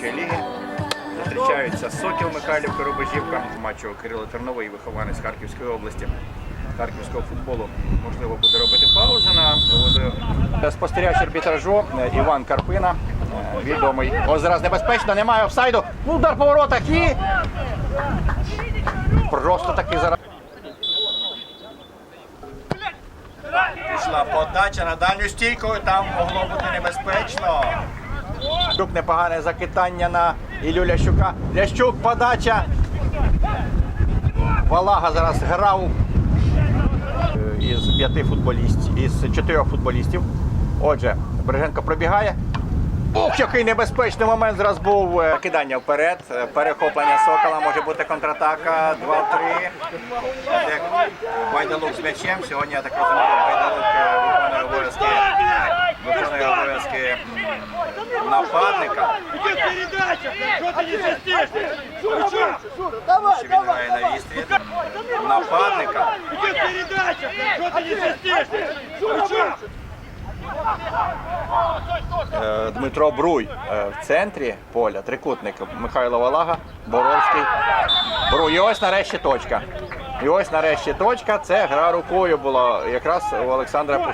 першої ліги. Зустрічаються Сокіл Михайлівка Рубежівка. Матчу Кирило Терновий, вихованець Харківської області. Харківського футболу можливо буде робити паузу на. Спостерігач арбітражу е, Іван Карпина. е, Відомий. Ось зараз небезпечно, немає офсайду. Ну, Удар по воротах і. Просто таки зараз. Пішла подача на дальню стійку, там могло бути небезпечно. Лящук непогане закидання на Ілю Лящука. Лящук подача. Валага зараз грав е, із п'яти футболістів, із чотирьох футболістів. Отже, Береженко пробігає. Ух, який небезпечний момент зараз був. Е, Кидання вперед, е, перехоплення сокола, може бути контратака. 2-3. Де Байдалук з м'ячем. Сьогодні, я так розумію, Байдалук виконує обов'язки, виконує обов'язки нападника. Ще він грає на вістрі. Нападника. Свистишь? Шура! Е, Дмитро Бруй е, в центрі поля, трикутник Михайло Валага, Боровський. Бруй. І ось нарешті точка. І ось нарешті точка. Це гра рукою була якраз у Олександра вы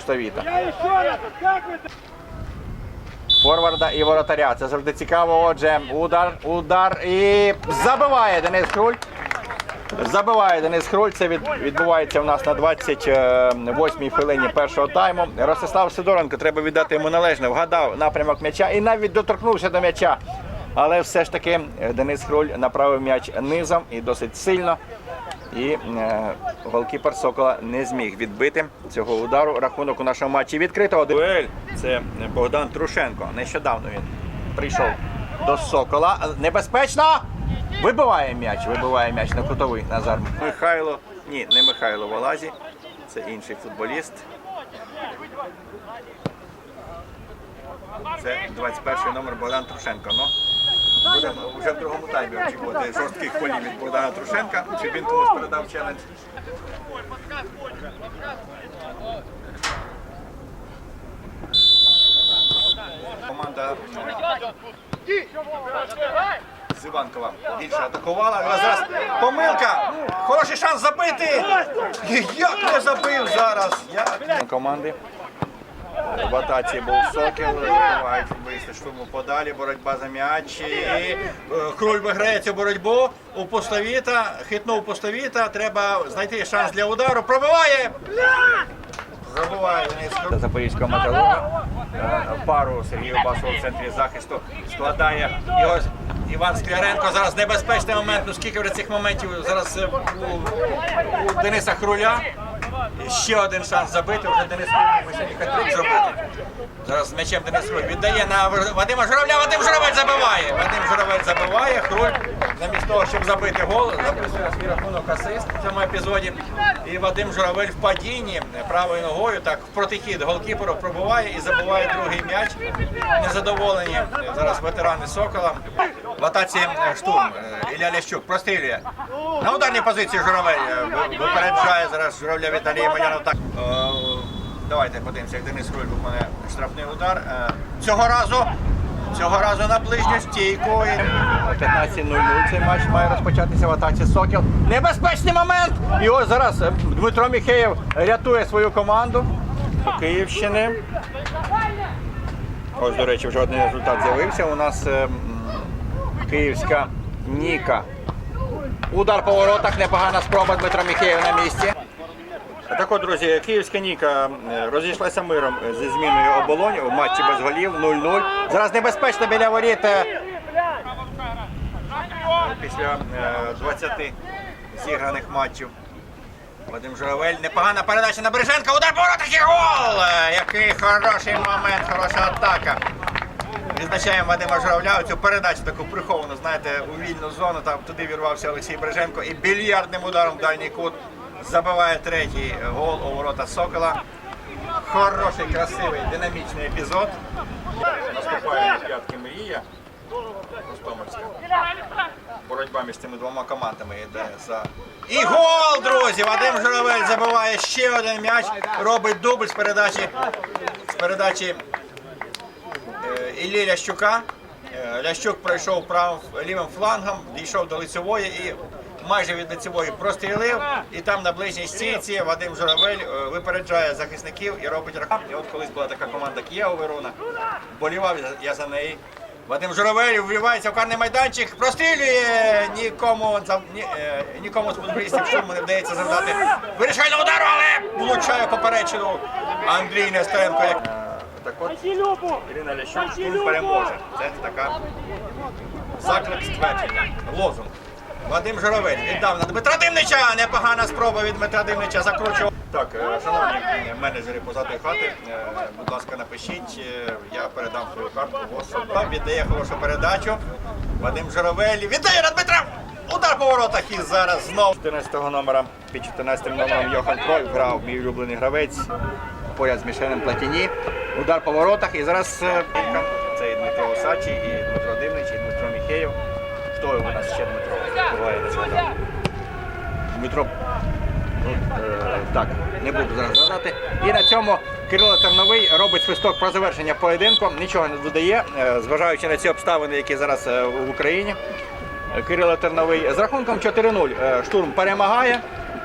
Форварда і воротаря. Це завжди цікаво. Отже, удар, удар і забиває Денис Хруль. Забиває Денис Хруль. Це відбувається у нас на 28-й хвилині першого тайму. Ростислав Сидоренко, треба віддати йому належне. Вгадав напрямок м'яча і навіть доторкнувся до м'яча. Але все ж таки Денис Хруль направив м'яч низом і досить сильно. І е, голкіпер Сокола не зміг відбити цього удару. Рахунок у нашому матчі відкрито. Дуель. Це Богдан Трушенко. Нещодавно він прийшов до Сокола. Небезпечно! Вибиває м'яч, вибиває м'яч на кутовий Назар. Михайло. Ні, не Михайло Волазі. Це інший футболіст. Це 21 номер Богдан Трушенко. Ну, будемо вже в другому таймі очікувати жорстких полів від Богдана Трушенка. Чи він комусь передав челендж? Команда з більше атакувала. Зараз помилка. Хороший шанс забити. Як не забив зараз? Як? Команди. В був Сокіл, вибивають футболісти штурму подалі, боротьба за м'яч. І е, Круль виграє цю боротьбу у Постовіта, хитнув Постовіта, треба знайти шанс для удару. Пробиває! Забуває Запорізького металурга. Е, Пару Сергію Басова в центрі захисту складає його Іван Скляренко. Зараз небезпечний момент. Ну скільки вже цих моментів зараз е, у Дениса Хруля. І Ще один шанс забити, вже Денис Хруль ще хет-трик зробити. Зараз з м'ячем Денис Хруль віддає на Вадима Журавля, Вадим Журавель забиває. Вадим Журавель забиває, Хруль замість того, щоб забити гол, записує свій рахунок асист в цьому епізоді. І Вадим Журавель в падінні правою ногою, так в протихід голкіперу пробиває і забиває другий м'яч. Незадоволені зараз ветерани Сокола. В атаці е, штурм е, Ілля Лящук прострілює. На ударній позиції Журавель е, випереджає зараз Журавля Віталія Малянов. Давайте подивимося, як Денис Руль виконує штрафний удар. Е, Цього разу, цього разу на ближню стійку. 15.00 цей матч має розпочатися в атаці Сокіл. Небезпечний момент! І ось зараз е, Дмитро Міхеєв рятує свою команду Київщини. Ось, до речі, вже один результат з'явився. У нас е, київська Ніка. Удар по воротах, непогана спроба Дмитра Міхеєва на місці. Так от, друзі, київська Ніка е, розійшлася миром зі зміною оболоні в матчі без голів 0-0. Зараз небезпечно біля воріт. е, Після е, 20 зіграних матчів. Вадим Журавель, непогана передача на Береженка, удар по воротах і гол! Е, Який хороший момент, хороша атака. Відзначаємо Вадима Журавля, цю передачу таку приховану, знаєте, у вільну зону, там туди вірвався Олексій Береженко і більярдним ударом в дальній кут забиває третій гол у ворота Сокола. Хороший, красивий, динамічний епізод. Наступає на п'ятки Мрія. Ростомельська. Боротьба між цими двома командами йде за. І гол, друзі! Вадим Журавель забиває ще один м'яч, робить дубль з передачі з передачі е, Іллі Лящука. Е, Лящук пройшов правим лівим флангом, дійшов до лицевої і майже від лицевої прострілив. І там на ближній стійці Вадим Журавель е, випереджає захисників і робить рахунок. І от колись була така команда Києва Верона. Болівав я- за неї. Вадим Журавель вривається в карний майданчик, прострілює нікому ні, е, нікому з футболістів штурму не вдається завдати вирішального удару, але влучає поперечину Андрій Нестеренко. Як... Так от Ірина Лящук переможе. Це така заклик ствердження. Лозунг. Вадим Журавель віддав на Дмитра Димнича. Непогана спроба від Дмитра Димнича закручував. Так, е, шановні менеджери позатої хати, е, будь ласка, напишіть. е, Я передам свою картку. Ось віддає хорошу передачу. Вадим Журавель віддає на Дмитра. Удар по воротах і зараз знову 14-го номера під 14-м номером Йохан Кройф грав мій улюблений гравець поряд з Мішелем Платіні. Удар по воротах. І зараз це і Дмитро Осачі, і Дмитро Дивнич, і Дмитро Міхеєв. Хто у нас ще Дмитро? Буває, згадав. Дмитро. е, Так, не буду зараз згадати. І на цьому Кирило Терновий робить свисток про завершення поєдинку. Нічого не додає, е, зважаючи на ці обставини, які зараз е, в Україні. Кирило Терновий з рахунком 4-0 е, штурм перемагає.